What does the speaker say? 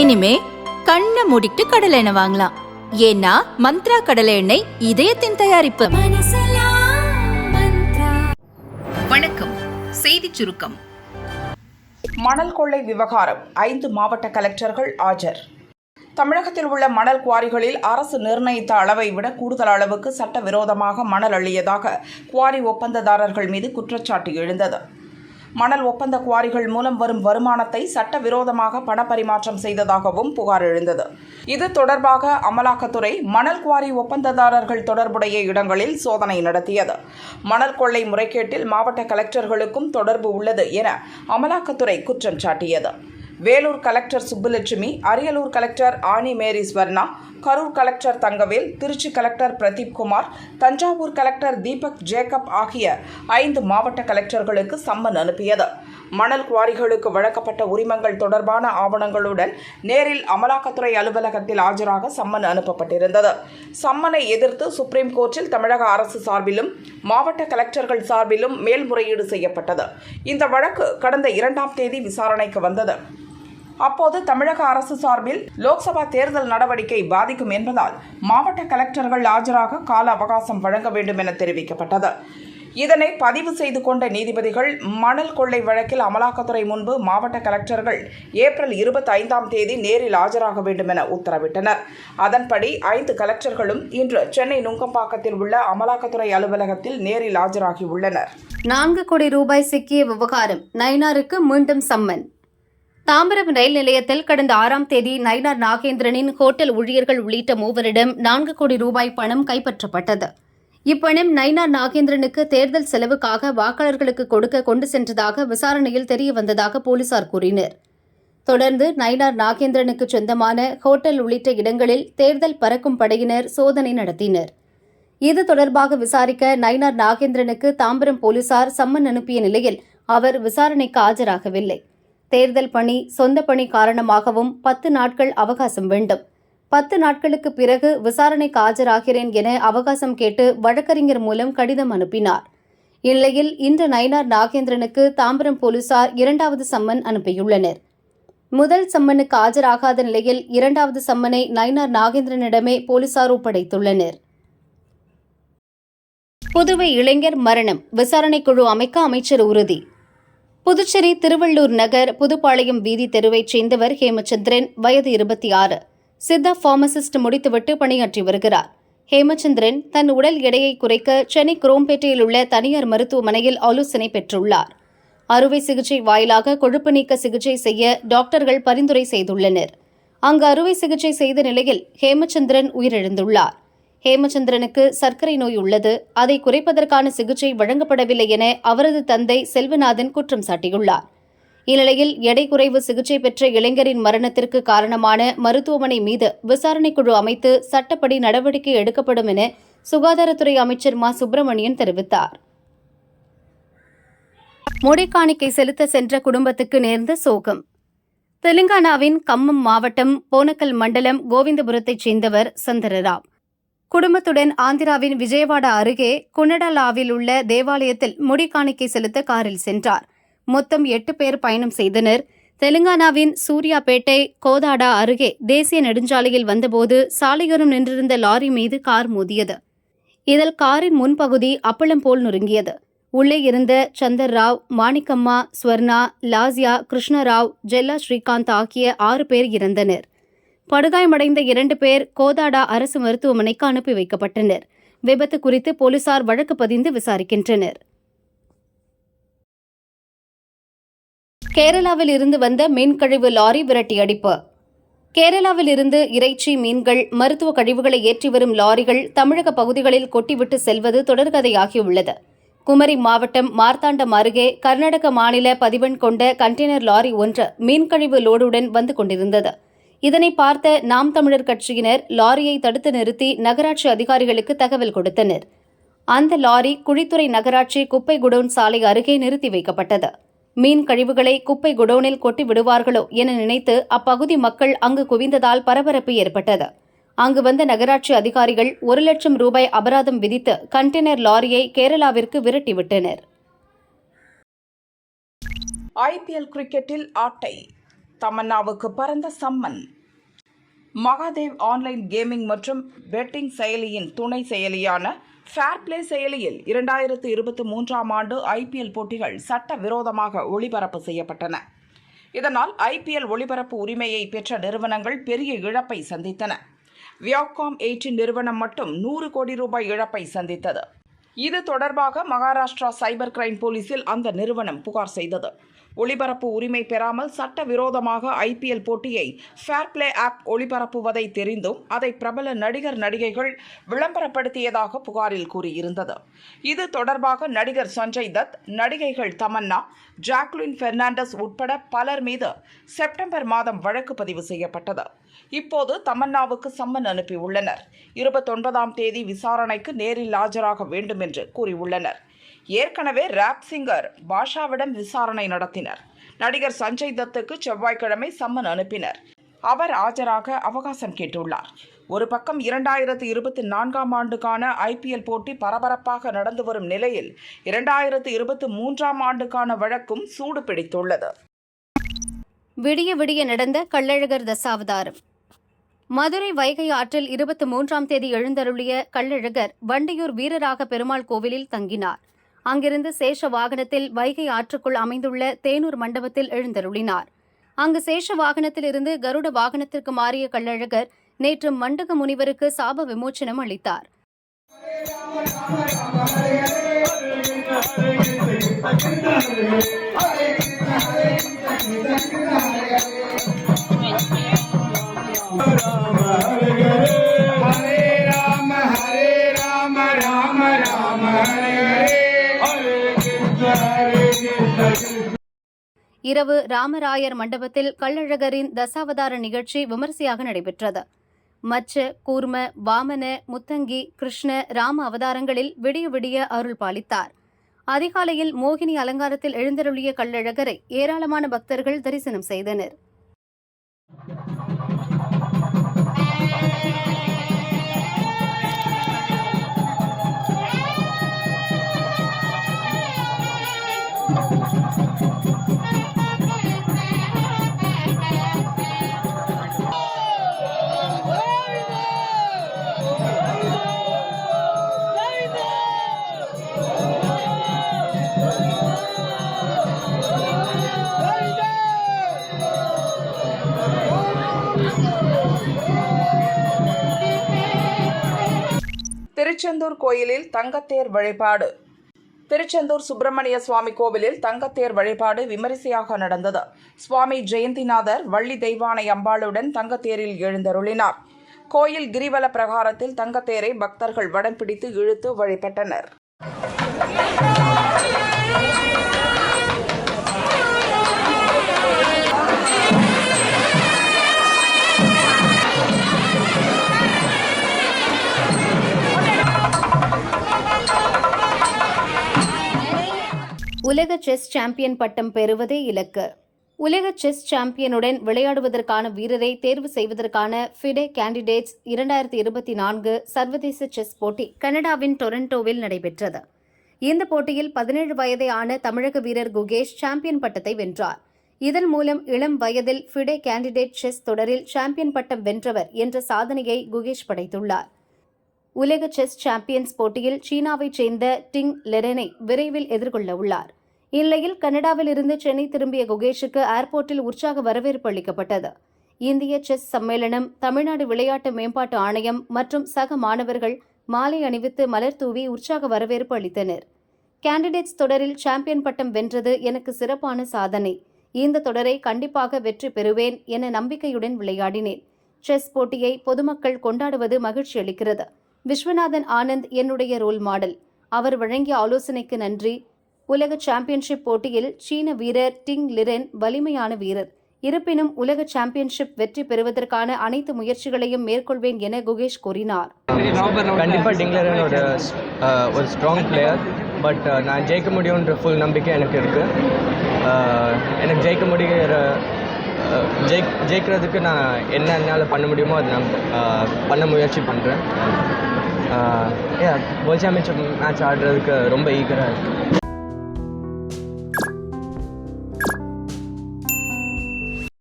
இனிமே கண்ணை மூடிட்டு கடலை எண்ணெய் வாங்கலாம். ஏன்னா மந்த்ரா கடலை எண்ணெய் இதயத்தின் தயாரிப்பு. வணக்கம். செய்திச் சுருக்கம். மணல் கொள்ளை விவகாரம். ஐந்து மாவட்ட கலெக்டர்கள் ஆஜர். தமிழகத்தில் உள்ள மணல் குவாரிகளில் அரசு நிர்ணயித்த அளவை விட கூடுதல் அளவுக்கு சட்டவிரோதமாக மணல் அள்ளியதாக குவாரி ஒப்பந்ததாரர்கள் மீது குற்றச்சாட்டு எழுந்தது. மணல் ஒப்பந்த குவாரிகள் மூலம் வரும் வருமானத்தை சட்டவிரோதமாக பணப்பரிமாற்றம் செய்ததாகவும் புகார் எழுந்தது. இது தொடர்பாக அமலாக்கத்துறை மணல் குவாரி ஒப்பந்ததாரர்கள் தொடர்புடைய இடங்களில் சோதனை நடத்தியது. மணல் கொள்ளை முறைகேட்டில் மாவட்ட கலெக்டர்களுக்கும் தொடர்பு உள்ளது என அமலாக்கத்துறை குற்றம் சாட்டியது. Vellore collector Subbulakshmi Ariyalur collector Annie Mary Swarna Karur collector Thangavel Tiruchi collector Pradeep Kumar Thanjavur collector Deepak Jacob ஆகிய ஐந்து மாவட்ட கலெக்டர்களுக்கு சம்மன் அனுப்பியது. மணல் குவாரிகளுக்கு வழங்கப்பட்ட உரிமங்கள் தொடர்பான ஆவணங்களுடன் நேரில் அமலாக்கத்துறை அலுவலகத்தில் ஆஜராக சம்மன் அனுப்பப்பட்டிருந்தது. சம்மனை எதிர்த்து சுப்ரீம் கோர்ட்டில் தமிழக அரசு சார்பிலும் மாவட்ட கலெக்டர்கள் சார்பிலும் மேல்முறையீடு செய்யப்பட்டது. இந்த வழக்கு கடந்த இரண்டாம் தேதி விசாரணைக்கு வந்தது. அப்போது தமிழக அரசு சார்பில் லோக்சபா தேர்தல் நடவடிக்கை பாதிக்கும் என்பதால் மாவட்ட கலெக்டர்கள் ஆஜராக கால அவகாசம் வழங்க வேண்டும் என தெரிவிக்கப்பட்டது. இதனை பதிவு செய்து கொண்ட நீதிபதிகள் மணல் கொள்ளை வழக்கில் அமலாக்கத்துறை முன்பு மாவட்ட கலெக்டர்கள் ஏப்ரல் இருபத்தி ஐந்தாம் தேதி நேரில் ஆஜராக வேண்டும் என உத்தரவிட்டனர். அதன்படி ஐந்து கலெக்டர்களும் இன்று சென்னை நுங்கம்பாக்கத்தில் உள்ள அமலாக்கத்துறை அலுவலகத்தில் நேரில் ஆஜராகியுள்ளனர் நான்கு கோடி ரூபாய் சிக்கிய விவகாரம் நைனாருக்கு மீண்டும் சம்மன். தாம்பரம் ரயில் நிலையத்தில் கடந்த ஆறாம் தேதி நயினார் நாகேந்திரனின் ஹோட்டல் ஊழியர்கள் உள்ளிட்ட மூவரிடம் நான்கு கோடி ரூபாய் பணம் கைப்பற்றப்பட்டது. இப்பணம் நயினார் நாகேந்திரனுக்கு தேர்தல் செலவுக்காக வாக்காளர்களுக்கு கொடுக்க கொண்டு சென்றதாக விசாரணையில் தெரியவந்ததாக போலீசார் கூறினர். தொடர்ந்து நயினார் நாகேந்திரனுக்கு சொந்தமான ஹோட்டல் உள்ளிட்ட இடங்களில் தேர்தல் பறக்கும் படையினர் சோதனை நடத்தினர். இது தொடர்பாக விசாரிக்க நயினார் நாகேந்திரனுக்கு தாம்பரம் போலீசார் சம்மன் அனுப்பிய நிலையில் அவர் விசாரணைக்கு ஆஜராகவில்லை. தேர்தல் பணி சொந்த பணி காரணமாகவும் பத்து நாட்கள் அவகாசம் வேண்டும். பத்து நாட்களுக்கு பிறகு விசாரணைக்கு ஆஜராகிறேன் என அவகாசம் கேட்டு வழக்கறிஞர் மூலம் கடிதம் அனுப்பினார். இந்நிலையில் இன்று நயினார் நாகேந்திரனுக்கு தாம்பரம் போலீசார் இரண்டாவது சம்மன் அனுப்பியுள்ளனர். முதல் சம்மனுக்கு ஆஜராகாத நிலையில் இரண்டாவது சம்மனை நயினார் நாகேந்திரனிடமே போலீசார் ஒப்படைத்துள்ளனர். புதுவை இளைஞர் மரணம். விசாரணை குழு அமைக்க அமைச்சர் உறுதி. புதுச்சேரி திருவள்ளூர் நகர் புதுப்பாளையம் வீதி தெருவைச் சேர்ந்தவர் ஹேமச்சந்திரன் வயது இருபத்தி ஆறு சித்தா பார்மசிஸ்ட் முடித்துவிட்டு பணியாற்றி வருகிறார். ஹேமச்சந்திரன் தன் உடல் எடையை குறைக்க சென்னை குரோம்பேட்டையில் உள்ள தனியார் மருத்துவமனையில் ஆலோசனை பெற்றுள்ளார். அறுவை சிகிச்சை வாயிலாக கொழுப்பு நீக்க சிகிச்சை செய்ய டாக்டர்கள் பரிந்துரை செய்துள்ளனர். அங்கு அறுவை சிகிச்சை செய்த நிலையில் ஹேமச்சந்திரன் உயிரிழந்துள்ளார். ஹேமச்சந்திரனுக்கு சர்க்கரை நோய் உள்ளது. அதை குறைப்பதற்கான சிகிச்சை வழங்கப்படவில்லை என அவரது தந்தை செல்வநாதன் குற்றம் சாட்டியுள்ளார். இந்நிலையில் எடை குறைவு சிகிச்சை பெற்ற இளைஞரின் மரணத்திற்கு காரணமான மருத்துவமனை மீது விசாரணைக்குழு அமைத்து சட்டப்படி நடவடிக்கை எடுக்கப்படும் என சுகாதாரத்துறை அமைச்சர் மா. சுப்பிரமணியன் தெரிவித்தார். முடிக்காணிக்கை செலுத்த சென்ற குடும்பத்துக்கு நேர்ந்த சோகம். தெலுங்கானாவின் கம்மம் மாவட்டம் போனக்கல் மண்டலம் கோவிந்தபுரத்தைச் சேர்ந்தவர் சந்திரராவ் குடும்பத்துடன் ஆந்திராவின் விஜயவாடா அருகே குனடலாவில் உள்ள தேவாலயத்தில் முடிக்காணிக்கை செலுத்த காரில் சென்றார். மொத்தம் எட்டு பேர் பயணம் செய்தனர். தெலுங்கானாவின் சூர்யாபேட்டை கோதாடா அருகே தேசிய நெடுஞ்சாலையில் வந்தபோது சாலையோரம் நின்றிருந்த லாரி மீது கார் மோதியது. இதில் காரின் முன்பகுதி அப்பளம் போல் நொறுங்கியது. உள்ளே இருந்த சந்தர் ராவ் மாணிக்கம்மா ஸ்வர்ணா லாசியா கிருஷ்ணராவ் ஜெல்லா ஸ்ரீகாந்த் ஆகிய ஆறு பேர் இறந்தனர். படுகாயமடைந்த இரண்டு பேர் கோதாடா அரசு மருத்துவமனைக்கு அனுப்பி வைக்கப்பட்டனர். விபத்து குறித்து போலீசார் வழக்கு பதிந்து விசாரிக்கின்றனர். கேரளாவில் இருந்து வந்த மீன் கழிவு லாரி விரட்டியடிப்பு. கேரளாவில் இருந்து இறைச்சி மீன்கள் மருத்துவ கழிவுகளை ஏற்றி வரும் லாரிகள் தமிழக பகுதிகளில் கொட்டிவிட்டு செல்வது தொடர்கதையாகியுள்ளது. குமரி மாவட்டம் மார்த்தாண்டம் அருகே கர்நாடக மாநில பதிவெண் கொண்ட கண்டெய்னர் லாரி ஒன்று மீன்கழிவு லோடுடன் வந்து கொண்டிருந்தது. இதனை பார்த்த நாம் தமிழர் கட்சியினர் லாரியை தடுத்து நிறுத்தி நகராட்சி அதிகாரிகளுக்கு தகவல் கொடுத்தனர். அந்த லாரி குழித்துறை நகராட்சி குப்பை குடோன் சாலை அருகே நிறுத்தி வைக்கப்பட்டது. மீன் கழிவுகளை குப்பை குடோனில் கொட்டி விடுவார்களோ என நினைத்து அப்பகுதி மக்கள் அங்கு குவிந்ததால் பரபரப்பு ஏற்பட்டது. அங்கு வந்த நகராட்சி அதிகாரிகள் ஒரு லட்சம் ரூபாய் அபராதம் விதித்து கண்டெய்னர் லாரியை கேரளாவிற்கு விரட்டிவிட்டனர். ஐபிஎல் கிரிக்கெட்டில் ஆட்டை தமன்னாவுக்கு பறந்த சம்மன். மகாதேவ் ஆன்லைன் கேமிங் மற்றும் பெட்டிங் செயலியின் துணை செயலியான ஃபேர்பிளே செயலியில் இரண்டாயிரத்து இருபத்தி மூன்றாம் ஆண்டு ஐபிஎல் போட்டிகள் சட்டவிரோதமாக ஒளிபரப்பு செய்யப்பட்டன. இதனால் ஐபிஎல் ஒளிபரப்பு உரிமையை பெற்ற நிறுவனங்கள் பெரிய இழப்பை சந்தித்தன. வியாகாம் எயிட்டின் நிறுவனம் மட்டும் நூறு கோடி ரூபாய் இழப்பை சந்தித்தது. இது தொடர்பாக மகாராஷ்டிரா சைபர் கிரைம் போலீசில் அந்த நிறுவனம் புகார் செய்தது. ஒளிபரப்பு உரிமை பெறாமல் சட்டவிரோதமாக ஐபிஎல் போட்டியை ஃபேர் பிளே ஆப் ஒளிபரப்புவதை தெரிந்தும் அதை பிரபல நடிகர் நடிகைகள் விளம்பரப்படுத்தியதாக புகாரில் கூறியிருந்தது. இது தொடர்பாக நடிகர் சஞ்சய் தத் நடிகைகள் தமன்னா ஜாக்லின் பெர்னாண்டஸ் உட்பட பலர் மீது செப்டம்பர் மாதம் வழக்கு பதிவு செய்யப்பட்டது. இப்போது தமன்னாவுக்கு சம்மன் அனுப்பியுள்ளனர். இருபத்தொன்பதாம் தேதி விசாரணைக்கு நேரில் ஆஜராக வேண்டும் என்று கூறியுள்ளனர். ஏற்கனவே ராப் சிங்கர் பாஷாவிடம் விசாரணை நடத்தினர். நடிகர் சஞ்சய் தத்துக்கு செவ்வாய்க்கிழமை சம்மன் அனுப்பினர். அவர் ஆஜராக அவகாசம் கேட்டுள்ளார். ஒரு பக்கம் இரண்டாயிரத்து இருபத்தி நான்காம் ஆண்டுக்கான ஐபிஎல் போட்டி பரபரப்பாக நடந்து வரும் நிலையில் இரண்டாயிரத்து இருபத்தி மூன்றாம் ஆண்டுக்கான வழக்கும் சூடு பிடித்துள்ளது. விடிய விடிய நடந்த கள்ளழகர் தசாவதாரம். மதுரை வைகை ஆற்றில் இருபத்தி மூன்றாம் தேதி எழுந்தருளிய கள்ளழகர் வண்டியூர் வீரராக பெருமாள் கோவிலில் தங்கினார். அங்கிருந்து சேஷ வாகனத்தில் வைகை ஆற்றுக்குள் அமைந்துள்ள தேனூர் மண்டபத்தில் எழுந்தருளினார். அங்கு சேஷ வாகனத்தில் இருந்து கருட வாகனத்திற்கு மாறிய கள்ளழகர் நேற்று மண்டக முனிவருக்கு சாப விமோச்சனம் அளித்தார். Hare Rama, Hare Rama, Rama Rama, Hare Hare, இரவு ராமராயர் மண்டபத்தில் கள்ளழகரின் தசாவதார நிகழ்ச்சி விமரிசையாக நடைபெற்றது. மச்ச கூர்ம வாமன முத்தங்கி கிருஷ்ண ராம அவதாரங்களில் விடிய விடிய அருள் பாலித்தார். அதிகாலையில் மோகினி அலங்காரத்தில் எழுந்தருளிய கள்ளழகரை ஏராளமான பக்தர்கள் தரிசனம் செய்தனர். திருச்செந்தூர் கோயிலில் தங்கத்தேர் வழிபாடு. திருச்செந்தூர் சுப்பிரமணிய சுவாமி கோவிலில் தங்கத்தேர் வழிபாடு விமரிசையாக நடந்தது. சுவாமி ஜெயந்திநாதர் வள்ளி தெய்வானை அம்பாளுடன் தங்கத்தேரில் எழுந்தருளினார். கோயில் கிரிவல பிரகாரத்தில் தங்கத்தேரை பக்தர்கள் வடம் பிடித்து இழுத்து வழிபட்டனர். உலக செஸ் சாம்பியன் பட்டம் பெறுவதே இலக்கு. உலக செஸ் சாம்பியனுடன் விளையாடுவதற்கான வீரரை தேர்வு செய்வதற்கான ஃபிடே கேண்டிடேட்ஸ் இரண்டாயிரத்தி இருபத்தி நான்கு சர்வதேச செஸ் போட்டி கனடாவின் டொரண்டோவில் நடைபெற்றது. இந்த போட்டியில் பதினேழு வயதே ஆன தமிழக வீரர் குகேஷ் சாம்பியன் பட்டத்தை வென்றார். இதன் மூலம் இளம் வயதில் ஃபிடே கேண்டிடேட் செஸ் தொடரில் சாம்பியன் பட்டம் வென்றவர் என்ற சாதனையை குகேஷ் படைத்துள்ளார். உலக செஸ் சாம்பியன்ஸ் போட்டியில் சீனாவைச் சேர்ந்த டிங் லெரனை விரைவில் எதிர்கொள்ள உள்ளார். இந்நிலையில் கனடாவில் இருந்து சென்னை திரும்பிய குகேஷுக்கு ஏர்போர்ட்டில் உற்சாக வரவேற்பு அளிக்கப்பட்டது. இந்திய செஸ் சம்மேளனம் தமிழ்நாடு விளையாட்டு மேம்பாட்டு ஆணையம் மற்றும் சக மாணவர்கள் மாலை அணிவித்து மலர் தூவி உற்சாக வரவேற்பு அளித்தனர். கேண்டிடேட்ஸ் தொடரில் சாம்பியன் பட்டம் வென்றது எனக்கு சிறப்பான சாதனை. இந்த தொடரை கண்டிப்பாக வெற்றி பெறுவேன் என நம்பிக்கையுடன் விளையாடினேன். செஸ் போட்டியை பொதுமக்கள் கொண்டாடுவது மகிழ்ச்சி அளிக்கிறது. விஸ்வநாதன் ஆனந்த் என்னுடைய ரோல் மாடல். அவர் வழங்கிய ஆலோசனைக்கு நன்றி. உலக சாம்பியன்ஷிப் போட்டியில் சீன வீரர் டிங் லிரென் வலிமையான வீரர். இருப்பினும் உலக சாம்பியன்ஷிப் வெற்றி பெறுவதற்கான அனைத்து முயற்சிகளையும் மேற்கொள்வேன் என குகேஷ் கூறினார். கண்டிப்பாக டிங்லரன் ஒரு ஒரு ஸ்ட்ராங் பிளேயர் பட் நான் ஜெயிக்க முடியுன்ற ஃபுல் நம்பிக்கை எனக்கு இருக்குது எனக்கு ஜெயிக்க முடிகிற ஜெயிக் ஜெயிக்கிறதுக்கு நான் என்ன என்னால் பண்ண முடியுமோ அதை நான் பண்ண முயற்சி பண்ணுறேன் ஏ வேர்ல்ட் சாம்பியன்ஷிப் மேட்ச் ஆடுறதுக்கு ரொம்ப ஈகராக இருக்குது